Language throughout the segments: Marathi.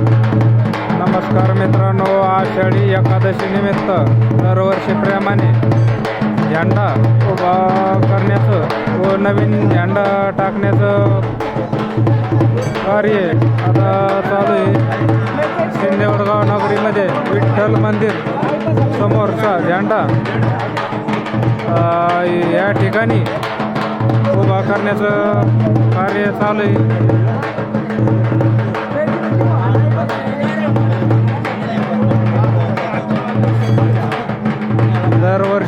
नमस्कार मित्रांनो आषाढी एकादशी निमित्त दरवर्षीप्रमाणे झेंडा उभा करण्याचं व नवीन झेंडा टाकण्याचं कार्य आता चालू आहे. शिंदेवडगाव नगरीमध्ये विठ्ठल मंदिर समोरचा झेंडा या ठिकाणी उभा करण्याचं कार्य चालू आहे.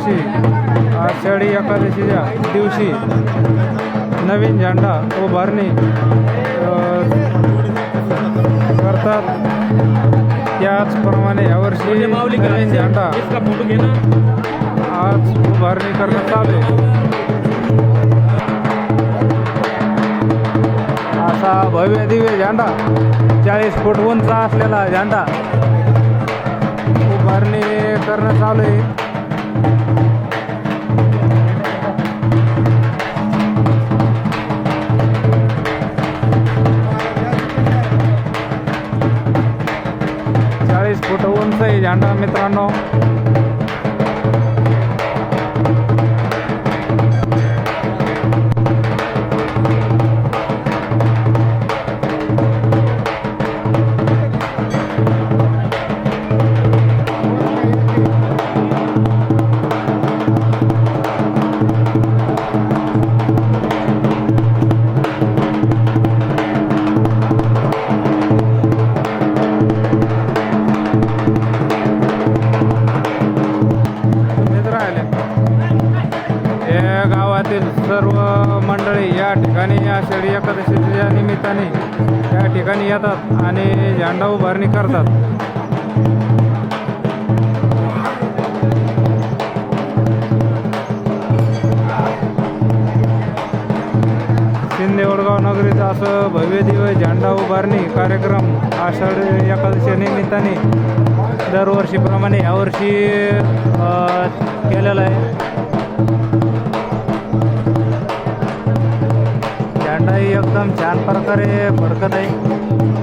दरवर्षी आषाढी एकादशीच्या दिवशी नवीन झेंडा उभारणी करतात. त्याचप्रमाणे यावर्षी नवीन झेंडा आज उभारणी करण्यात आले असा भव्य दिव्य झेंडा चाळीस फूट उंच असलेला झेंडा उभारणी करण्यात चालू आहे. चाळीस फूट उंच आहे झेंडा मित्रांनो. या गावातील सर्व मंडळी या ठिकाणी आषाढी एकादशीच्या निमित्ताने या ठिकाणी येतात आणि झेंडा उभारणी करतात. शिंदे नगरीत असं भव्य दिव्य झेंडा उभारणी कार्यक्रम आषाढ एकादशी निमित्ताने दरवर्षीप्रमाणे यावर्षी प्रकारे फडकत आहे.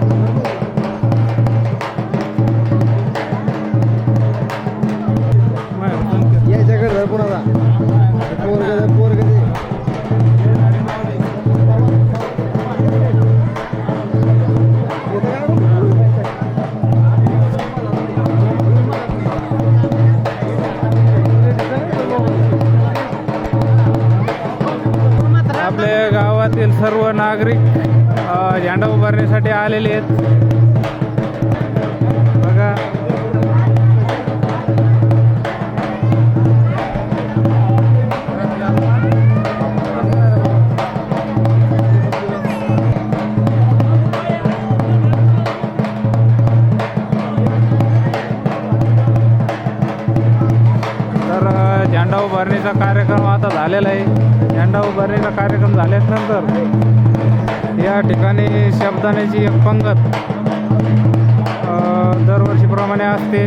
गावातील सर्व नागरिक झेंडा उभारण्यासाठी आलेले आहेत. बघा. तर झेंडा उभारणीचा कार्यक्रम आता झालेला आहे. झेंडा उभारणीचा कार्यक्रम झाल्यानंतर या ठिकाणी शब्दानेची एक पंगत दरवर्षीप्रमाणे असते.